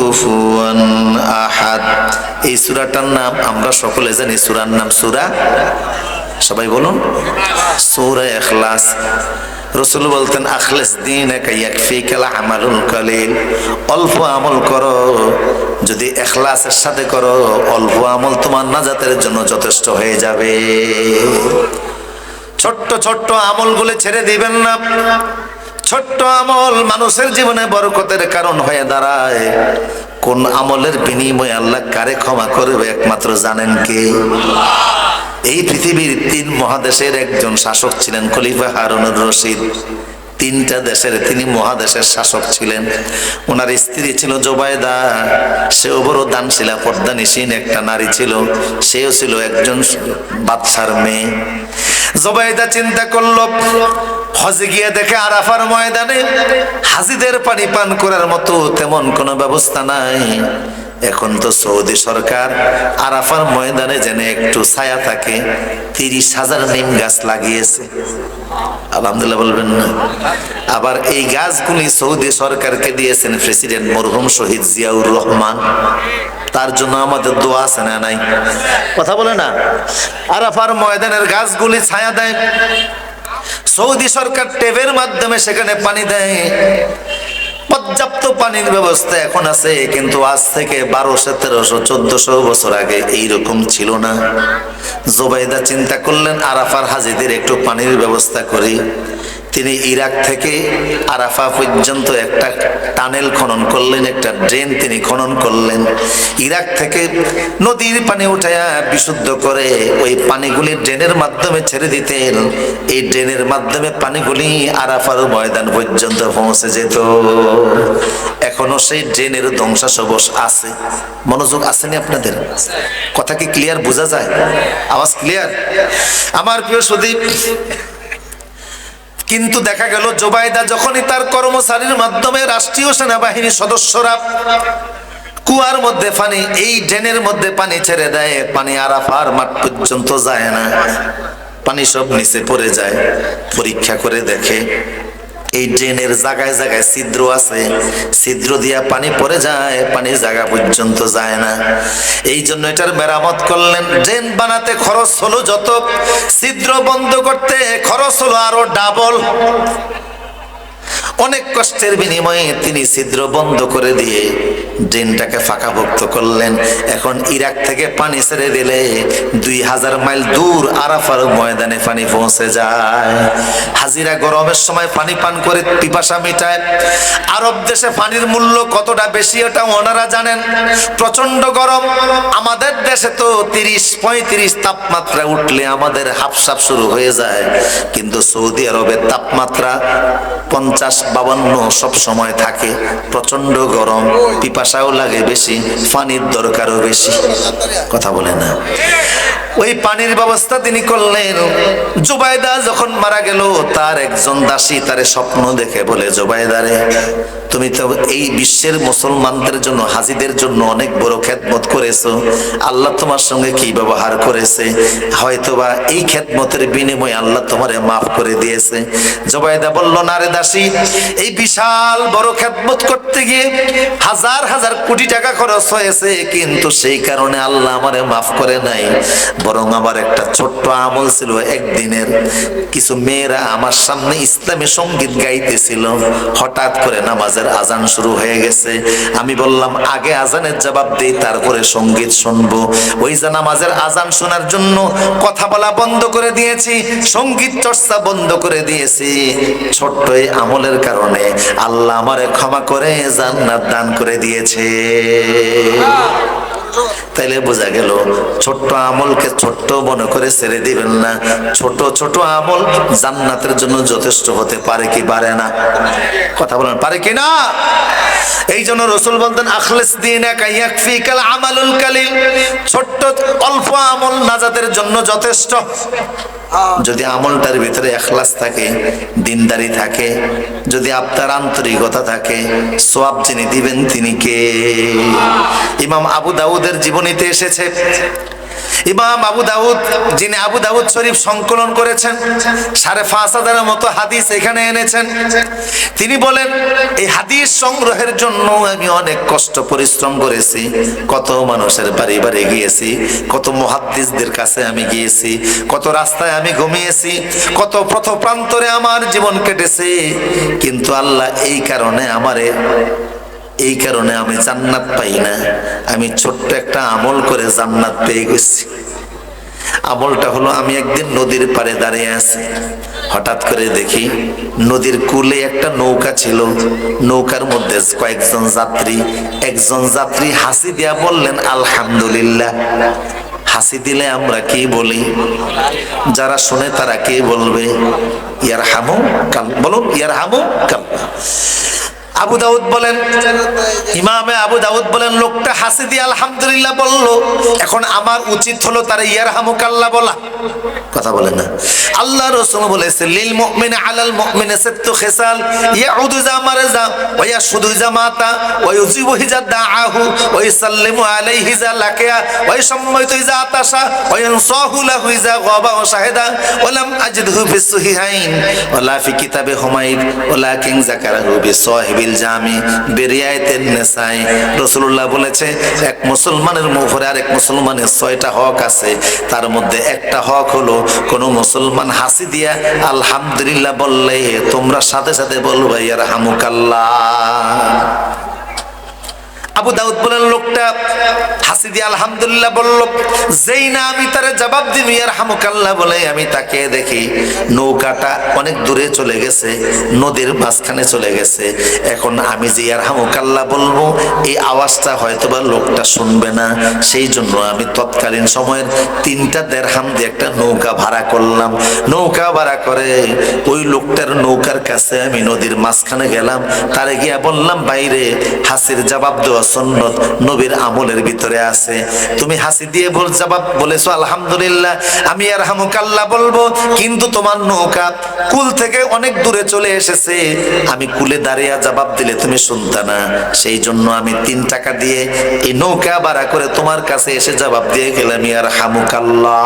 কুফুয়ান আহাদ। এই সূরাটার নাম আমরা সকলে জানি, সূরার নাম সূরা সবাই বলুন। সূরা ইখলাস। রসুল বলতেন, আখলেস দিন আমালুল কালিল। অল্প আমল করো, যদি এখলাসের সাথে করো, অল্প আমল তোমার নাজাতের জন্য যথেষ্ট হয়ে যাবে। ছোট্ট ছোট্ট আমলগুলো ছেড়ে দিবেন না। ছোট্ট আমল মানুষের জীবনে বরকতের কারণ হয়ে দাঁড়ায়। কোন আমলের বিনিময়ে আল্লাহ কারে ক্ষমা করবে একমাত্র জানেন কে? এই পৃথিবীর তিন মহাদেশের একজন শাসক ছিলেন খলিফা হারুনুর রশিদ। তিনটা দেশের তিনি মহাদেশের শাসক ছিলেন। ওনার স্ত্রী ছিল জোবায়দা, সেও বড় দানশিলা পর্দানিসীন একটা নারী ছিল, সেও ছিল একজন বাদশার মেয়ে। জোবায়দা চিন্তা করল, হজে গিয়ে দেখে আরাফার ময়দানে হাজিদের পানি পান করার মতো তেমন কোনো ব্যবস্থা নাই। এখন তো সৌদি সরকার আরাফার ময়দানে যেন একটু ছায়া থাকে, তিরিশ হাজার নিম গাছ লাগিয়েছে। আলহামদুলিল্লাহ বলবেন না। আবার এই গাছগুলি সৌদি সরকারকে দিয়েছেন প্রেসিডেন্ট মরহুম শহীদ জিয়াউর রহমান। তার জন্য আমাদের দোয়া আছে না নাই? কথা বলে না? আরাফার ময়দানের গাছগুলি ছায়া দেয়। সৌদি সরকার টেপের মাধ্যমে সেখানে পানি দেয়। পর্যাপ্ত পানির ব্যবস্থা এখন আছে, কিন্তু আজ থেকে বারোশো তেরোশো চোদ্দশো বছর আগে এইরকম ছিল না। জোবাইদা চিন্তা করলেন, আরাফার হাজিদের একটু পানির ব্যবস্থা করি। তিনি ইরাক থেকে আরাফা পর্যন্ত একটা টানেল খনন করলেন, একটা ড্রেন তিনি খনন করলেন। ইরাক থেকে নদীর পানি উঠায়া বিশুদ্ধ করে ওই পানিগুলি ড্রেনের মাধ্যমে ছেড়ে দিতেন। এই ড্রেনের মাধ্যমে পানিগুলি আরাফার ময়দান পর্যন্ত পৌঁছে যেত। এখনও সেই ড্রেনের ধ্বংসাসবশ আছে। মনোযোগ আসেনি আপনাদের? কথা কি ক্লিয়ার বোঝা যায়? আওয়াজ ক্লিয়ার আমার প্রিয় সুদীপ কিন্তু দেখা গেল জোবায়দা যখনই তার কর্মচারীর মাধ্যমে রাষ্ট্রীয় সেনাবাহিনীর সদস্যরা কুয়ার মধ্যে পানি, এই ড্রেনের মধ্যে পানি ছেড়ে দেয়, পানি আরাফার মাঠ পর্যন্ত যায় না। পানি সব নিচে পড়ে যায়, পরীক্ষা করে দেখে। এই ড্রেনের জায়গায় জায়গায় ছিদ্র আছে। ছিদ্র দিয়া পানি পড়ে যায়, পানির জায়গা পর্যন্ত যায় না। এই জন্য এটার মেরামত করলেন, ড্রেন বানাতে খরচ হলো যত, ছিদ্র বন্ধ করতে খরচ হলো আরও ডাবল অনেক কষ্টের বিনিময়ে তিনি ছিদ্র বন্ধ করে দিয়ে ড্রেনটাকে ফাঁকাভুক্ত করলেন। এখন ইরাক থেকে পানি ছেড়ে দিলে দুই হাজার মাইল দূর আরাফার ময়দানে পানি পৌঁছে যায়। হাজিরা গরমের সময় পানি পান করে পিপাসা মিটায়। আরব দেশে পানির মূল্য কতটা বেশি ওটা ওনারা জানেন। প্রচণ্ড গরম। আমাদের দেশে তো তিরিশ পঁয়ত্রিশ তাপমাত্রা উঠলে আমাদের হাফসাপ শুরু হয়ে যায়। কিন্তু সৌদি আরবের তাপমাত্রা পঞ্চাশ বাবান্ন সব সময় থাকে প্রচণ্ড গরম, পিপাসাও লাগে বেশি, পানির দরকারও বেশি। কথা বলে না। ওই পানির ব্যবস্থা তিনি করলেন। জুবাইদা যখন মারা গেল, তার একজন দাসী তারে স্বপ্ন দেখে বলে জুবাইদারে তুমি তো এই বিশ্বের মুসলমানদের জন্য, হাজিদের জন্য অনেক বড় খেদমত করেছ। আল্লাহ তোমার সঙ্গে কি ব্যবহার করেছে? হয়তোবা এই খেদমতের বিনিময়ে আল্লাহ তোমারে মাফ করে দিয়েছে। জবাইদা বলল, না রে দাসী, এই বিশাল বড় খেদমত করতে গিয়ে হাজার হাজার কোটি টাকা খরচ হয়েছে, কিন্তু সেই কারণে আল্লাহ আমারে মাফ করে নাই। বরং আমার একটা ছোট্ট আমল ছিল একদিনের। কিছু মেয়েরা আমার সামনে ইসলামী সংগীত গাইতেছিল। হঠাৎ করে নামাজের আজান শুরু হয়ে গেছে। আমি বললাম, আগে আজানের জবাব দেই, তারপরে সংগীত শুনব। ওই যে নামাজের আজান শোনার জন্য কথা বলা বন্ধ করে দিয়েছি, সংগীত চর্চা বন্ধ করে দিয়েছি। ছোট্ট এই আমলের কারণে আল্লাহ আমারে ক্ষমা করে জান্নাত দান করে দিয়েছে। তাইলে বোঝা গেল, ছোট্ট আমলকে ছোট্ট মনে করে ছেড়ে দিবেন না। ছোট ছোট আমল জান্নাতের জন্য যথেষ্ট হতে পারে কি পারে না? কথা বলেন, পারে কি না? এই জন্য রসুল বলতেন, আখলেস দিন আমালুল কালিল। ছোট্ট, অল্প আমল নাজাতের জন্য যথেষ্ট। যদি আমলটার ভিতরে এখলাস থাকে, দিনদারি থাকে, যদি আপনার আন্তরিকতা থাকে, সোয়াব যিনি দিবেন তিনি কে? ইমাম আবু দাউদের জীবনীতে এসেছে। ইমাম আবু দাউদ, যিনি আবু দাউদ শরীফ সংকলন করেছেন, সাড়ে পাঁচ হাজারের মতো হাদিস এখানে এনেছেন। তিনি বলেন, এই হাদিস সংগ্রহের জন্য আমি অনেক কষ্ট, পরিশ্রম করেছি, কত মানুষের বাড়ি বাড়ি গিয়েছি, কত মহাদ্দিসদের কাছে আমি গিয়েছি, কত রাস্তায় আমি ঘুমিয়েছি, কত পথ প্রান্তরে আমার জীবন কেটেছে, কিন্তু আল্লাহ এই কারণে আমারে এই কারণে আমি জান্নাত পাই না। আমি ছোট্ট একটা আমল করে জান্নাত পেয়ে গেছি। আমলটা হলো আমি একদিন নদীর পাড়ে দাঁড়িয়ে আছি। হঠাৎ করে দেখি নদীর কূলে একটা নৌকা ছিল। নৌকার মধ্যে কয়েকজন যাত্রী, একজন যাত্রী হাসি দিয়া বললেন, আলহামদুলিল্লাহ। হাসি দিলে আমরা কি বলি? যারা শুনে তারা কে বলবে? ইয়ার হামু কাল বলুন ইয়ার হামু কাল আবু দাউদ বলেন, ইমামে আবু দাউদ বলেন, লোকটা হাসি দিয়ে আলহামদুলিল্লাহ বলল, এখন আমার উচিত হলো তার ইয়ার হামুকাল্লা বলা। কথা বলে না। আল্লাহ রসুল বলেছে, লিল মুমিন আলাল মুমিনে সাত্তু খিসাল, ইয়াউদু যা মারজা ওয়া ইয়াশুদু যা মাতা ওয়া ইউজিবু হিজা দাআহু ওয়া ইসাল্লিমু আলাইহি যা লাকিয়া, ওয়া ইয়াশমাইতু যা আতাশা, ওয়া ইয়ানসাহু লাহু যা গাবা ওয়া শাহিদা, ওয়া লাম আজিদহু ফিস সহিহাইন ওয়া লা ফি কিতাবে হুমায়দ ওয়ালাকিন যাকারাহু বিসাহিবিল জামি, বেরিয়ায়েতেন নেসাই। রাসূলুল্লাহ বলেছে, এক মুসলমানের মুখরে আর এক মুসলমানের ছয়টা হক আছে, তার মধ্যে একটা হক হলো, কোন মুসলমান হাসি দিয়া আলহামদুলিল্লাহ বললে তোমরা সাথে সাথে বলবে ইয়ার হামুকাল্লাহ। আবু দাউদ বলেন, লোকটা হাসি দিয়ে আলহামদুলিল্লাহ বলল, যেই না আমি তার জবাব দিন ইয়ার হামুকাল্লাহ বলে আমি তাকে দেখি নৌকাটা অনেক দূরে চলে গেছে, নদীর মাঝখানে চলে গেছে। এখন আমি যে ইয়ার হামুকাল্লাহ বলব, এই আওয়াজটা হয়তো বা লোকটা শুনবে না। সেই জন্য আমি তৎকালীন সময়ের তিনটা দেড়হাম দিয়ে একটা নৌকা ভাড়া করলাম। নৌকা ভাড়া করে ওই লোকটার নৌকার কাছে আমি নদীর মাঝখানে গেলাম। তারে গিয়া বললাম বাইরে হাসির জবাব দেওয়া সন্ন্যত নবীর আমলের ভিতরে আছে। তুমি হাসি দিয়ে বল জবাব বলেছ, আলহামদুলিল্লাহ। আমি আর হামুকাল্লাহ বলব, কিন্তু তোমার নৌকা কুল থেকে অনেক দূরে চলে এসেছে। আমি কুলে দাঁড়িয়ে জবাব দিলে তুমি শুনতা না। সেই জন্য আমি তিন টাকা দিয়ে এই নৌকা ভাড়া করে তোমার কাছে এসে জবাব দিয়ে গেলাম ইয়ার হামুকাল্লাহ